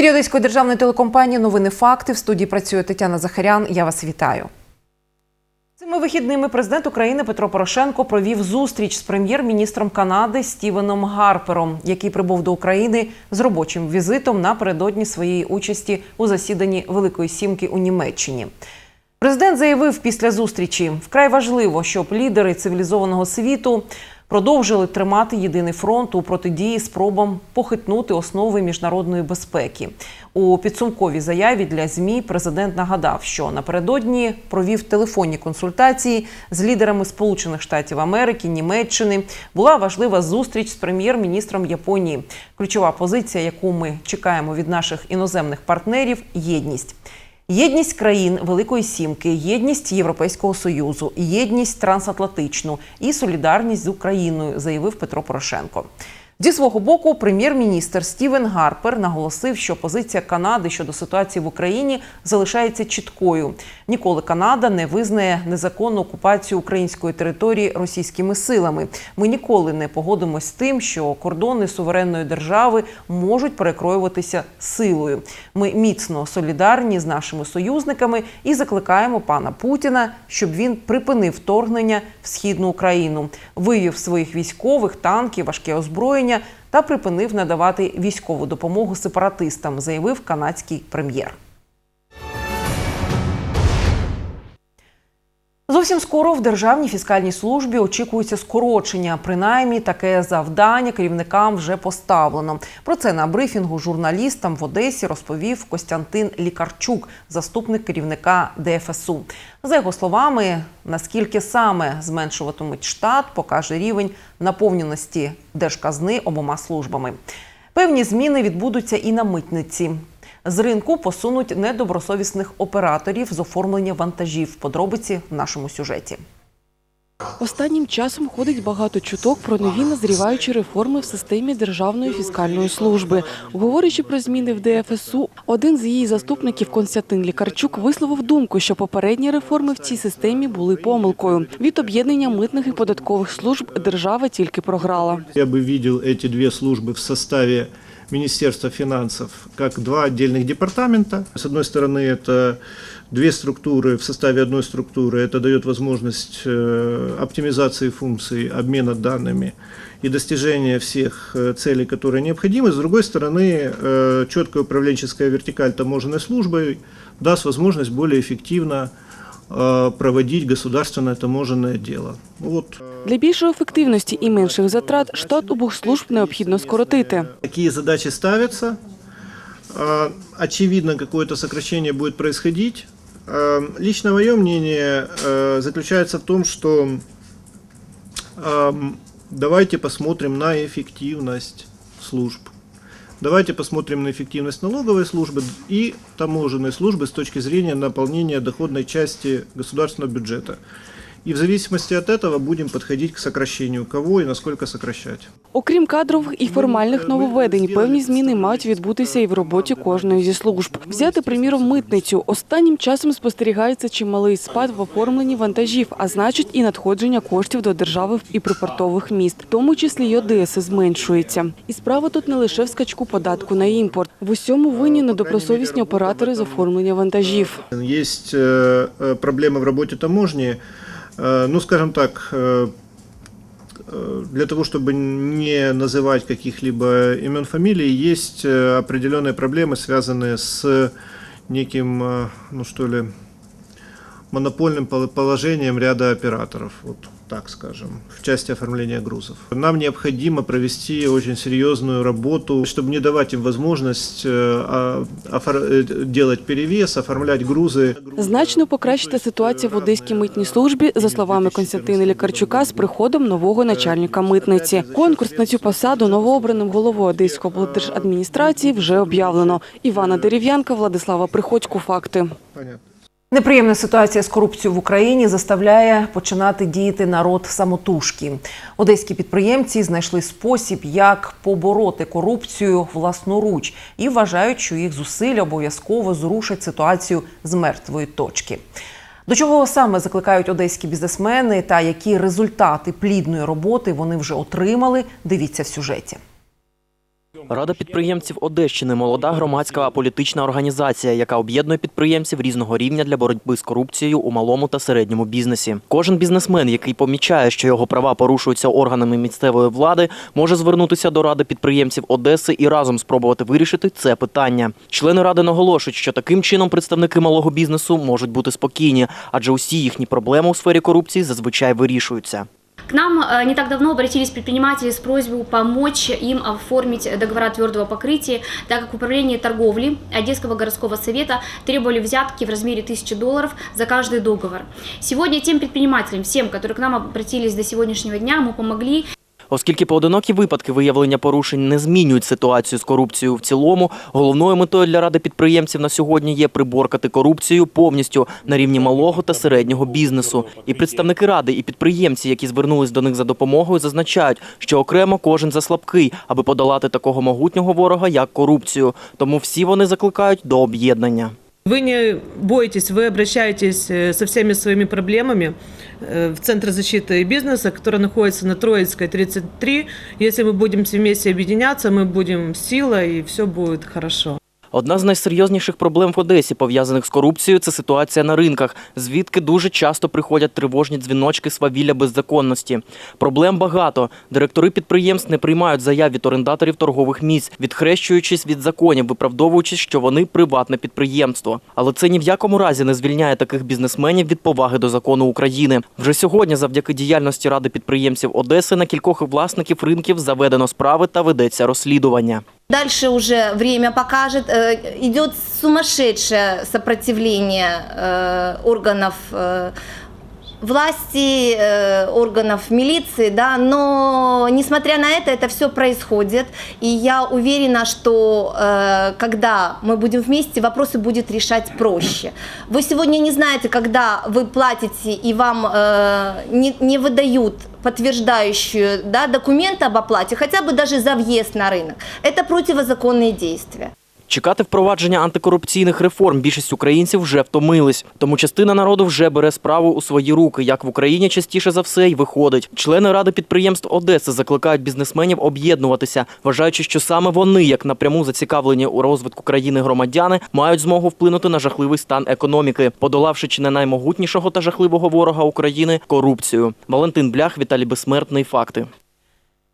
ефірі Одеської державної телекомпанії Новини Факти в студії працює Тетяна Захарян. Я вас вітаю. Цими вихідними президент України Петро Порошенко провів зустріч з прем'єр-міністром Канади Стівеном Гарпером, який прибув до України з робочим візитом напередодні своєї участі у засіданні Великої Сімки у Німеччині. Президент заявив після зустрічі: вкрай важливо, щоб лідери цивілізованого світу продовжили тримати єдиний фронт у протидії спробам похитнути основи міжнародної безпеки. У підсумковій заяві для змі президент нагадав, що напередодні провів телефонні консультації з лідерами Сполучених Штатів Америки, Німеччини. Була важлива зустріч з прем'єр-міністром Японії. Ключова позиція, яку ми чекаємо від наших іноземних партнерів єдність. Єдність країн Великої Сімки, єдність Європейського союзу, єдність трансатлантичну і солідарність з Україною, заявив Петро Порошенко. Зі свого боку, прем'єр-міністр Стівен Гарпер наголосив, що позиція Канади щодо ситуації в Україні залишається чіткою. Ніколи Канада не визнає незаконну окупацію української території російськими силами. Ми ніколи не погодимося з тим, що кордони суверенної держави можуть перекроюватися силою. Ми міцно солідарні з нашими союзниками і закликаємо пана Путіна, щоб він припинив вторгнення в східну Україну, вивів своїх військових, танків, важке озброєння та припинив надавати військову допомогу сепаратистам, заявив канадський прем'єр. Зовсім скоро в державній фіскальній службі очікується скорочення. Принаймні, таке завдання керівникам вже поставлено. Про це на брифінгу журналістам в Одесі розповів Костянтин Лікарчук, заступник керівника ДФСУ. За його словами, наскільки саме зменшуватимуть штат, покаже рівень наповненості держказни обома службами. Певні зміни відбудуться і на митниці. З ринку посунуть недобросовісних операторів з оформлення вантажів. Подробиці в нашому сюжеті. Останнім часом ходить багато чуток про нові назріваючі реформи в системі Державної фіскальної служби. Говорячи про зміни в ДФСУ, один з її заступників Константин Лікарчук висловив думку, що попередні реформи в цій системі були помилкою. Від об'єднання митних і податкових служб держава тільки програла. Я бы видел эти две службы в составе Министерства финансов как два отдельных департамента. С одной стороны, это две структуры в составе одной структуры. Это дает возможность э, оптимизации функций, обмена данными и достижения всех э, целей, которые необходимы. С другой стороны, э, четкая управленческая вертикаль таможенной службы даст возможность более эффективно проводить государственное таможенное дело. Вот. Для більшої ефективності і менших затрат штат обох служб необхідно скоротити. Какие задачи ставятся? А, Очевидно, какое-то сокращение будет происходить. А, Лично мое мнение э, заключается в том, что ам, давайте посмотрим на эффективность служб. Давайте посмотрим на эффективность налоговой службы и таможенной службы с точки зрения наполнения доходной части государственного бюджета. И в зависимости от этого будем подходить к сокращению кого и насколько сокращать. Окрім кадрових і формальних нововведень, певні зміни мають відбутися і в роботі кожної зі служб. Взяти, приміром, митницю. Останнім часом спостерігається чималий спад в оформленні вантажів, а значить і надходження коштів до держави і припортових міст, в тому числі й Одеси, зменшується. І справа тут не лише в скачку податку на імпорт. В усьому винні недобросовісні оператори з оформлення вантажів. Есть э, э, проблемы в работе таможни. Э, Ну, скажем так, э, э, для того, чтобы не называть каких-либо имен, фамилий, есть э, определенные проблемы, связанные с неким, э, ну что ли, монопольным пол- положением ряда операторов, вот так скажем, в части оформления грузов. Нам необходимо провести очень серьезную работу, чтобы не давать им возможность э, а- офор- э, делать перевес, оформлять грузы. Значно покращити ситуацію в Одеській митній службі, за словами Константина Лікарчука, з приходом нового начальника митниці. Конкурс на цю посаду новообраним головою Одеської облдержадміністрації вже об'явлено. Івана Дерев'янка, Владислава Приходько. Факти. Неприємна ситуація з корупцією в Україні заставляє починати діяти народ самотужки. Одеські підприємці знайшли спосіб, як побороти корупцію власноруч, і вважають, що їх зусилля обов'язково зрушать ситуацію з мертвої точки. До чого саме закликають одеські бізнесмени та які результати плідної роботи вони вже отримали? Дивіться в сюжеті. Рада підприємців Одещини молода громадська політична організація, яка об'єднує підприємців різного рівня для боротьби з корупцією у малому та середньому бізнесі. Кожен бізнесмен, який помічає, що його права порушуються органами місцевої влади, може звернутися до ради підприємців Одеси і разом спробувати вирішити це питання. Члени ради наголошують, що таким чином представники малого бізнесу можуть бути спокійні, адже усі їхні проблеми у сфері корупції зазвичай вирішуються. К нам э, не так давно обратились предприниматели с просьбой помочь им оформить договора твердого покрытия, так как Управление торговли Одесского городского совета требовали взятки в размере 1000 долларов за каждый договор. Сегодня тем предпринимателям, всем, которые к нам обратились до сегодняшнего дня, мы помогли Оскільки поодинокі випадки виявлення порушень не змінюють ситуацію з корупцією в цілому, головною метою для ради підприємців на сьогодні є приборкати корупцію повністю на рівні малого та середнього бізнесу. І представники ради і підприємці, які звернулись до них за допомогою, зазначають, що окремо кожен заслабкий, аби подолати такого могутнього ворога, як корупцію. Тому всі вони закликають до об'єднання. Вы не бойтесь, вы обращаетесь э, со всеми своими проблемами э, в Центр защиты бизнеса, который находится на Троицкой, 33. Если мы будем все вместе объединяться, мы будем сила, и все будет хорошо. Одна з найсерйозніших проблем в Одесі, пов'язаних з корупцією, це ситуація на ринках, звідки дуже часто приходять тривожні дзвіночки свавілля беззаконності. Проблем багато. Директори підприємств не приймають заяв від орендаторів торгових місць, відхрещуючись від законів, виправдовуючись, що вони приватне підприємство. Але це ні в якому разі не звільняє таких бізнесменів від поваги до закону України. Вже сьогодні, завдяки діяльності ради підприємців Одеси, на кількох власників ринків заведено справи та ведеться розслідування. Дальше уже время покажет. Э, Идет сумасшедшее сопротивление э, органов э, власти, э, органов милиции, да, но несмотря на это, это все происходит, и я уверена, что э, когда мы будем вместе, вопросы будет решать проще. Вы сегодня не знаете, когда вы платите и вам э, не, не выдают подтверждающую да, документы об оплате, хотя бы даже за въезд на рынок. Это противозаконные действия. Чекати впровадження антикорупційних реформ більшість українців вже втомились. Тому частина народу вже бере справу у свої руки, як в Україні частіше за все й виходить. Члени ради підприємств Одеси закликають бізнесменів об'єднуватися, вважаючи, що саме вони, як напряму зацікавлені у розвитку країни громадяни, мають змогу вплинути на жахливий стан економіки, подолавши чи не наймогутнішого та жахливого ворога України корупцію. Валентин Блях, Віталій Безсмертний. Факти.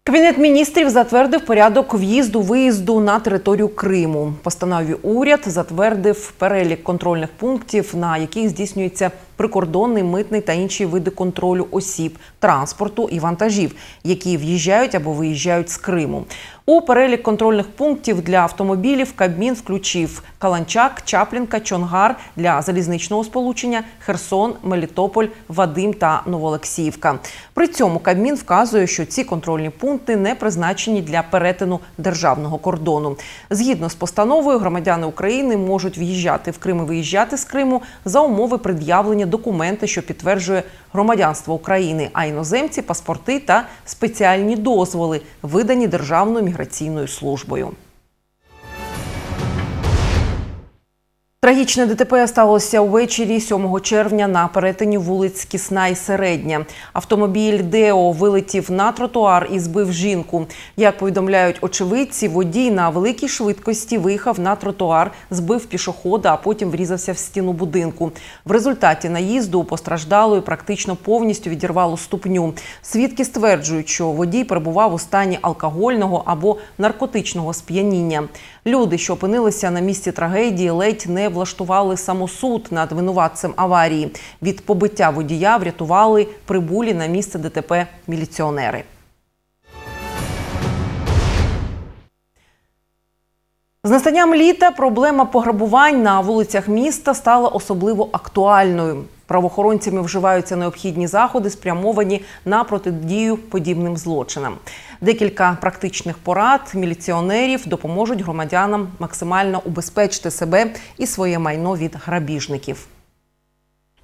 Кабінет міністрів затвердив порядок в'їзду-виїзду на територію Криму. Постанові уряд затвердив перелік контрольних пунктів, на яких здійснюється прикордонний, митний та інші види контролю осіб, транспорту і вантажів, які в'їжджають або виїжджають з Криму. У перелік контрольних пунктів для автомобілів Кабмін включив Каланчак, Чаплінка, Чонгар для залізничного сполучення, Херсон, Мелітополь, Вадим та Новоолексіївка. При цьому Кабмін вказує, що ці контрольні пункти не призначені для перетину державного кордону. Згідно з постановою, громадяни України можуть в'їжджати в Крим і виїжджати з Криму за умови пред'явлення документа, що підтверджує громадянство України, а іноземці паспорти та спеціальні дозволи, видані Державною міграційною службою. Трагічне ДТП сталося увечері 7 червня на перетині вулиць Кісна і Середня. Автомобіль Део вилетів на тротуар і збив жінку. Як повідомляють очевидці, водій на великій швидкості виїхав на тротуар, збив пішохода, а потім врізався в стіну будинку. В результаті наїзду у постраждалої практично повністю відірвало ступню. Свідки стверджують, що водій перебував у стані алкогольного або наркотичного сп'яніння. Люди, що опинилися на місці трагедії, ледь не влаштували самосуд над винуватцем аварії. Від побиття водія врятували прибулі на місце ДТП міліціонери. З настанням літа проблема пограбувань на вулицях міста стала особливо актуальною. Правоохоронцями вживаються необхідні заходи, спрямовані на протидію подібним злочинам. Декілька практичних порад міліціонерів допоможуть громадянам максимально убезпечити себе і своє майно від грабіжників.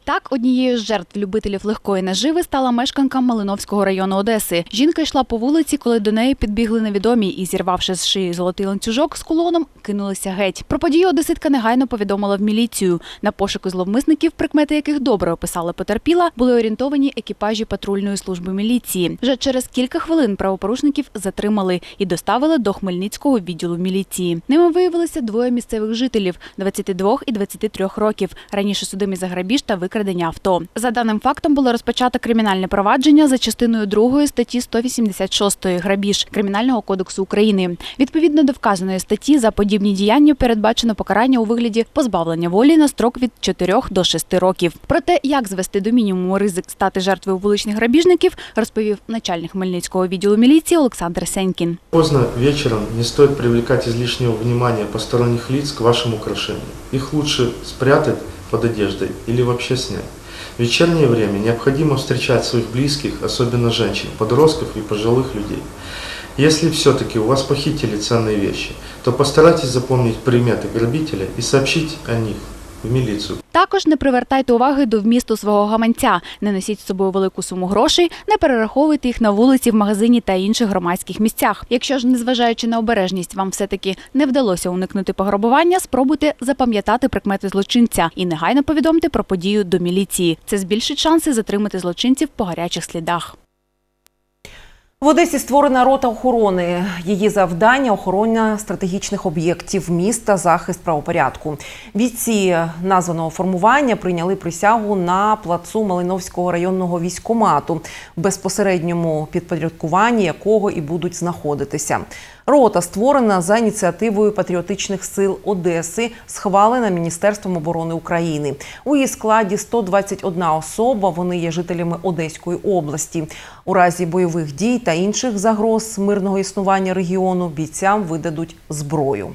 Так, однією з жертв любителів легкої наживи стала мешканка Малиновського району Одеси. Жінка йшла по вулиці, коли до неї підбігли невідомі і, зірвавши з шиї золотий ланцюжок з кулоном, кинулися геть. Про подію одеситка негайно повідомила в міліцію. На пошуки зловмисників, прикмети яких добре описали потерпіла, були орієнтовані екіпажі патрульної служби міліції. Вже через кілька хвилин правопорушників затримали і доставили до Хмельницького відділу міліції. Ними виявилися двоє місцевих жителів 22 і 23 років. Раніше судимі за грабіж та викрадення авто. За даним фактом було розпочато кримінальне провадження за частиною 2 статті 186 грабіж Кримінального кодексу України. Відповідно до вказаної статті за подібні діяння передбачено покарання у вигляді позбавлення волі на строк від 4 до 6 років. Про те, як звести до мінімуму ризик стати жертвою вуличних грабіжників, розповів начальник Хмельницького відділу міліції Олександр Сенькін. Поздно вечером не стоит привлекать излишнего внимания посторонних лиц к вашим украшениям. Их лучше спрятать под одеждой или вообще снять. В вечернее время необходимо встречать своих близких, особенно женщин, подростков и пожилых людей. Если все-таки у вас похитили ценные вещи, то постарайтесь запомнить приметы грабителя и сообщить о них в милицию. Також не привертайте уваги до вмісту свого гаманця, не носіть з собою велику суму грошей, не перераховуйте їх на вулиці, в магазині та інших громадських місцях. Якщо ж, незважаючи на обережність, вам все-таки не вдалося уникнути пограбування, спробуйте запам'ятати прикмети злочинця і негайно повідомте про подію до міліції. Це збільшить шанси затримати злочинців по гарячих слідах. В Одесі створена рота охорони. Її завдання охорона стратегічних об'єктів міста, захист правопорядку. Бійці названого формування прийняли присягу на плацу Малиновського районного військомату, безпосередньому підпорядкуванні якого і будуть знаходитися. Рота створена за ініціативою патріотичних сил Одеси, схвалена Міністерством оборони України. У її складі 121 особа. Вони є жителями Одеської області. У разі бойових дій та інших загроз мирного існування регіону бійцям видадуть зброю.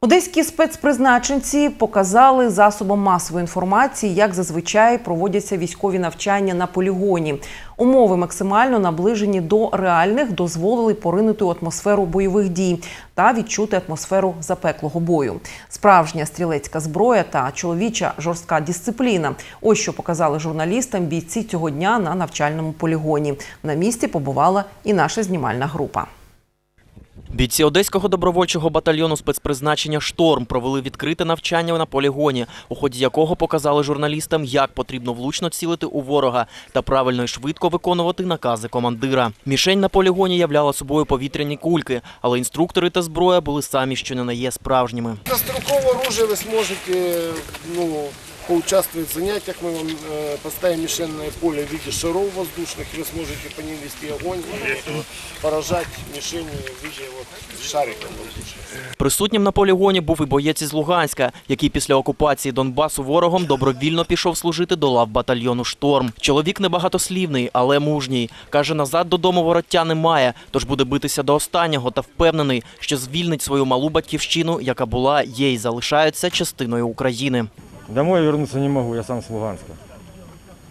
Одеські спецпризначенці показали засобам масової інформації, як зазвичай проводяться військові навчання на полігоні. Умови максимально наближені до реальних, дозволили поринути атмосферу бойових дій та відчути атмосферу запеклого бою. Справжня стрілецька зброя та чоловіча жорстка дисципліна. Ось що показали журналістам бійці цього дня на навчальному полігоні. На місці побувала і наша знімальна група. Бійці Одеського добровольчого батальйону спецпризначення Шторм провели відкрите навчання на полігоні, у ході якого показали журналістам, як потрібно влучно цілити у ворога та правильно і швидко виконувати накази командира. Мішень на полігоні являла собою повітряні кульки, але інструктори та зброя були самі, що не на є справжніми. На стрелковое оружие вы сможете ну, поучаствовать в занятиях. Мы вам э, поставим мишенное поле в виде шаров воздушных, и вы сможете по ним вести огонь и поражать мишени в виде вот, шариков воздушных. Присутнім на полігоні був і боєць із Луганська, який після окупації Донбасу ворогом добровільно пішов служити до лав батальйону Шторм. Чоловік небагатослівний, але мужній. Каже, назад додому вороття немає, тож буде битися до останнього та впевнений, що звільнить свою малу батьківщину, яка була, є і залишається частиною України. Домой вернуться не могу, я сам с Луганска.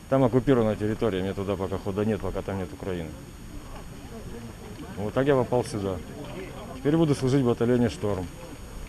Там оккупированная территория, мне туда пока хода нет, пока там нет Украины. Вот так я попал сюда. Теперь буду служить в батальоне «Шторм»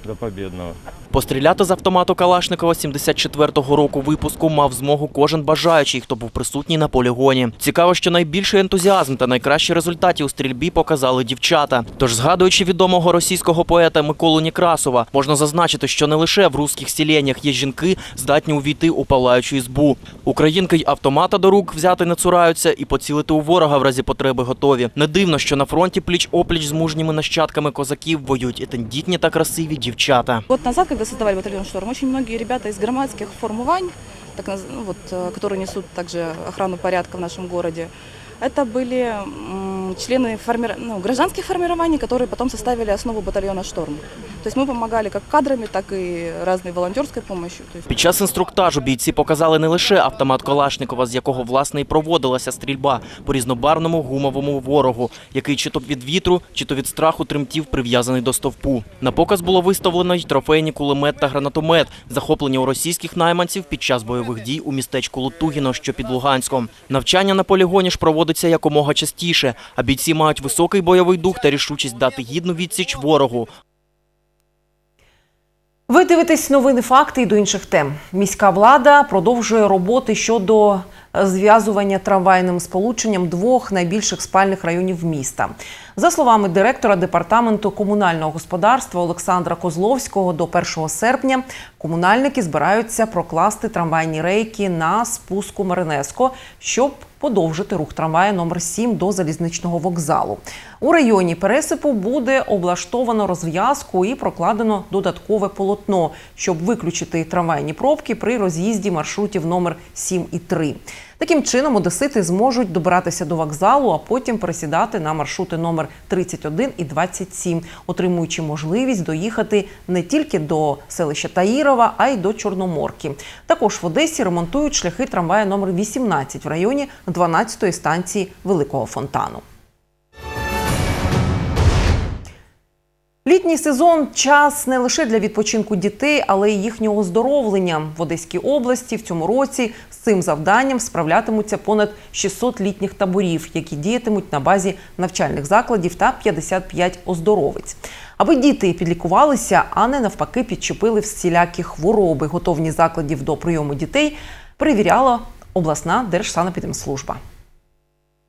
до победного. Постріляти з автомату Калашникова 74-го року випуску мав змогу кожен бажаючий, хто був присутній на полігоні. Цікаво, що найбільший ентузіазм та найкращі результати у стрільбі показали дівчата. Тож, згадуючи відомого російського поета Миколу Некрасова, можна зазначити, що не лише в руських сіленнях є жінки, здатні увійти у палаючу ізбу. Українки й автомата до рук взяти не цураються і поцілити у ворога в разі потреби готові. Не дивно, що на фронті пліч-опліч з мужніми нащадками козаків воюють і тендітні та красиві дівчата. Год назад, когда создавали батальон «Шторм», очень многие ребята из громадских формувань, так, наз- ну, вот, э, которые несут также охрану порядка в нашем городе, это были м, члены форми- ну, гражданских формирований, которые потом составили основу батальона «Шторм». То есть мы помогали как кадрами, так и разной волонтерской помощью. То есть Під час інструктажу бійці показали не лише автомат Калашникова, з якого власне і проводилася стрільба по різнобарвному гумовому ворогу, який чи то від вітру, чи то від страху тремтів прив'язаний до стовпу. На показ було виставлено й трофейні кулемет та гранатомет, захоплені у російських найманців під час бойових дій у містечку Лутугіно, що під Луганськом. Навчання на полігоні ж проводиться якомога частіше, а бійці мають високий бойовий дух та рішучість дати гідну відсіч ворогу. Ви дивитесь новини факти і до інших тем. Міська влада продовжує роботи щодо зв'язування трамвайним сполученням двох найбільших спальних районів міста. За словами директора департаменту комунального господарства Олександра Козловського, до 1 серпня комунальники збираються прокласти трамвайні рейки на спуску Маринеско, щоб подовжити рух трамвая номер 7 до залізничного вокзалу. У районі пересипу буде облаштовано розв'язку і прокладено додаткове полотно, щоб виключити трамвайні пробки при роз'їзді маршрутів номер 7 і 3. Таким чином, одесити зможуть добиратися до вокзалу, а потім пересідати на маршрути номер 31 і 27, отримуючи можливість доїхати не тільки до селища Таїрова, а й до Чорноморки. Також в Одесі ремонтують шляхи трамвая номер 18 в районі 12-ї станції Великого Фонтану. Літній сезон час не лише для відпочинку дітей, але й їхнього оздоровлення. В Одеській області в цьому році з цим завданням справлятимуться понад 600 літніх таборів, які діятимуть на базі навчальних закладів та 55 оздоровиць. Аби діти підлікувалися, а не навпаки підчепили всілякі хвороби. Готовність закладів до прийому дітей перевіряла обласна держсанепідемслужба.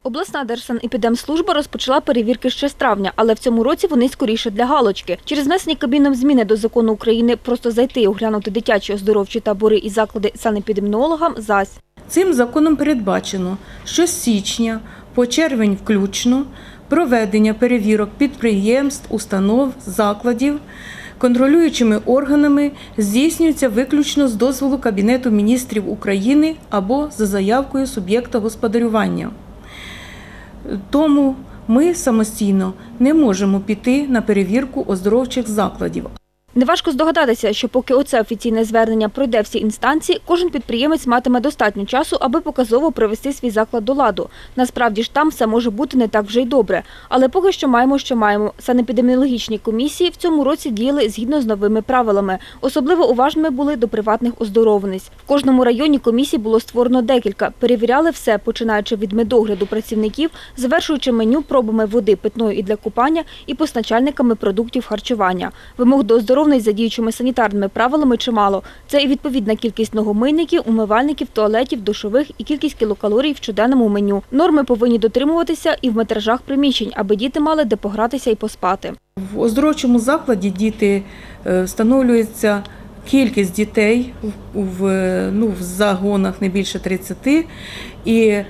Обласна Держсанепідемслужба розпочала перевірки ще з травня, але в цьому році вони скоріше для галочки. Через внесені Кабміном зміни до закону України просто зайти і оглянути дитячі оздоровчі табори і заклади санепідемнологам зась. Цим законом передбачено, що з січня по червень включно проведення перевірок підприємств, установ, закладів контролюючими органами здійснюється виключно з дозволу Кабінету міністрів України або за заявкою суб'єкта господарювання. Тому ми самостійно не можемо піти на перевірку оздоровчих закладів. Неважко здогадатися, що поки оце офіційне звернення пройде всі інстанції, кожен підприємець матиме достатньо часу, аби показово привести свій заклад до ладу. Насправді ж там все може бути не так вже й добре. Але поки що маємо, що маємо. Санепідеміологічні комісії в цьому році діяли згідно з новими правилами. Особливо уважними були до приватних оздоровниць. В кожному районі комісій було створено декілька. Перевіряли все, починаючи від медогляду працівників, завершуючи меню пробами води питної і для купання і постачальниками продуктів харчування. Вимог до оздоровниць за діючими санітарними правилами чимало. Це і відповідна кількість ногомийників, умивальників, туалетів, душових і кількість кілокалорій в щоденному меню. Норми повинні дотримуватися і в метражах приміщень, аби діти мали де погратися і поспати. В оздоровчому закладі діти е, встановлюється кількість дітей в, ну, в загонах не більше 30 і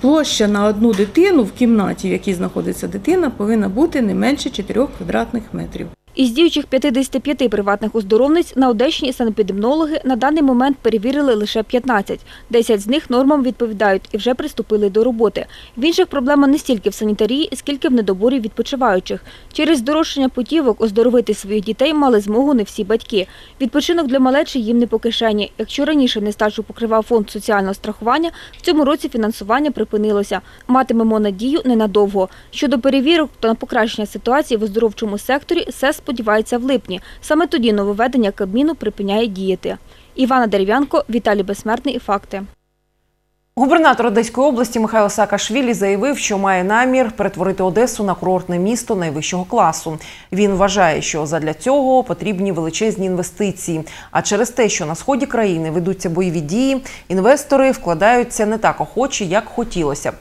площа на одну дитину в кімнаті, в якій знаходиться дитина, повинна бути не менше 4 квадратних метрів. Із діючих 55 приватних оздоровниць на Одещині санепідемнологи на даний момент перевірили лише 15. 10 з них нормам відповідають і вже приступили до роботи. В інших проблема не стільки в санітарії, скільки в недоборі відпочиваючих. Через здорожчання путівок оздоровити своїх дітей мали змогу не всі батьки. Відпочинок для малечі їм не по кишені. Якщо раніше нестачу покривав фонд соціального страхування, в цьому році фінансування припинилося. Матимемо надію ненадовго. Щодо перевірок, то на покращення ситуації в оздоровчому секторі СЕС сподівається в липні. Саме тоді нововведення Кабміну припиняє діяти. Івана Дерев'янко, Віталій Безсмертний. Факти. Губернатор Одеської області Михайло Саакашвілі заявив, що має намір перетворити Одесу на курортне місто найвищого класу. Він вважає, що задля цього потрібні величезні інвестиції. А через те, що на сході країни ведуться бойові дії, інвестори вкладаються не так охоче, як хотілося.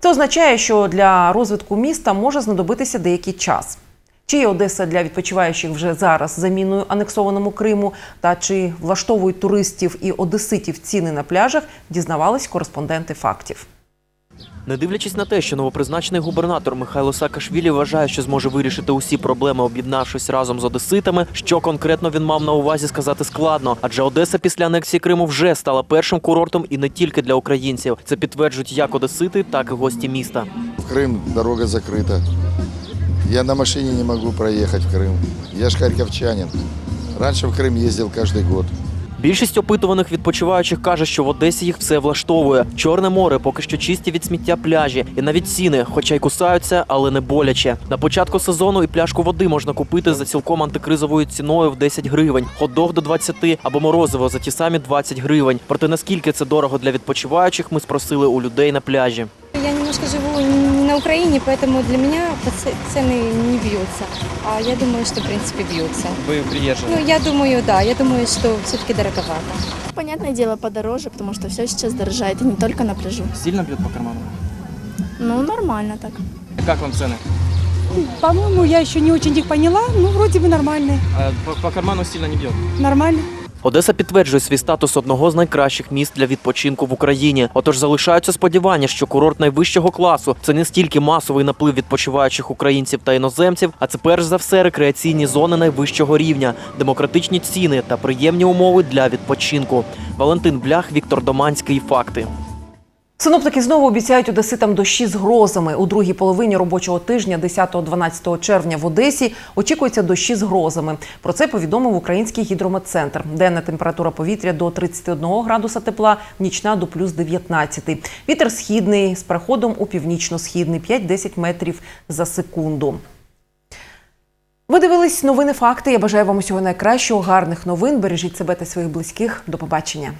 Це означає, що для розвитку міста може знадобитися деякий час. Чи є Одеса для відпочиваючих вже зараз заміною анексованому Криму? Та чи влаштовують туристів і одеситів ціни на пляжах? Дізнавались кореспонденти фактів. Не дивлячись на те, що новопризначений губернатор Михайло Саакашвілі вважає, що зможе вирішити усі проблеми, об'єднавшись разом з одеситами, що конкретно він мав на увазі сказати складно, адже Одеса після анексії Криму вже стала першим курортом і не тільки для українців. Це підтверджують як одесити, так і гості міста. В Крым дорога закрыта. Я на машине не могу проехать в Крым. Я ж харьковчанин. Раньше в Крым ездил каждый год. Більшість опитуваних відпочиваючих каже, що в Одесі їх все влаштовує. Чорне море поки що чисті від сміття пляжі, і навіть ціни, хоча й кусаються, але не боляче. На початку сезону і пляшку води можна купити за цілком антикризовою ціною в 10 гривень, хот-дог до 20 або морозиво за ті самі 20 гривень. Проте наскільки це дорого для відпочиваючих, ми спросили у людей на пляжі. Я немножко живу не на Украине, поэтому для меня цены не бьются. А я думаю, что, в принципе, бьются. Ви приїжджали? Ну, я думаю, да, я думаю, что все-таки дороговато. Понятное дело, подороже, потому что все сейчас дорожает, и не только на пляжу. Сильно б'ють по карману? Ну, нормально так. Як вам ціни? По-моему, я еще не очень их поняла, ну, вроде бы нормальные. По, по карману сильно не б'ють? Нормально. Одеса підтверджує свій статус одного з найкращих міст для відпочинку в Україні. Отож залишаються сподівання, що курорт найвищого класу це не стільки масовий наплив відпочиваючих українців та іноземців, а це перш за все рекреаційні зони найвищого рівня, демократичні ціни та приємні умови для відпочинку. Валентин Блях, Віктор Доманський. Факти. Синоптики знову обіцяють одеситам дощі з грозами. У другій половині робочого тижня, 10-12 червня в Одесі, очікуються дощі з грозами. Про це повідомив Український гідрометцентр. Денна температура повітря до 31 градуса тепла, нічна до плюс 19. Вітер східний з переходом у північно-східний 5-10 метрів за секунду. Ви дивились новини факти. Я бажаю вам усього найкращого, гарних новин. Бережіть себе та своїх близьких. До побачення.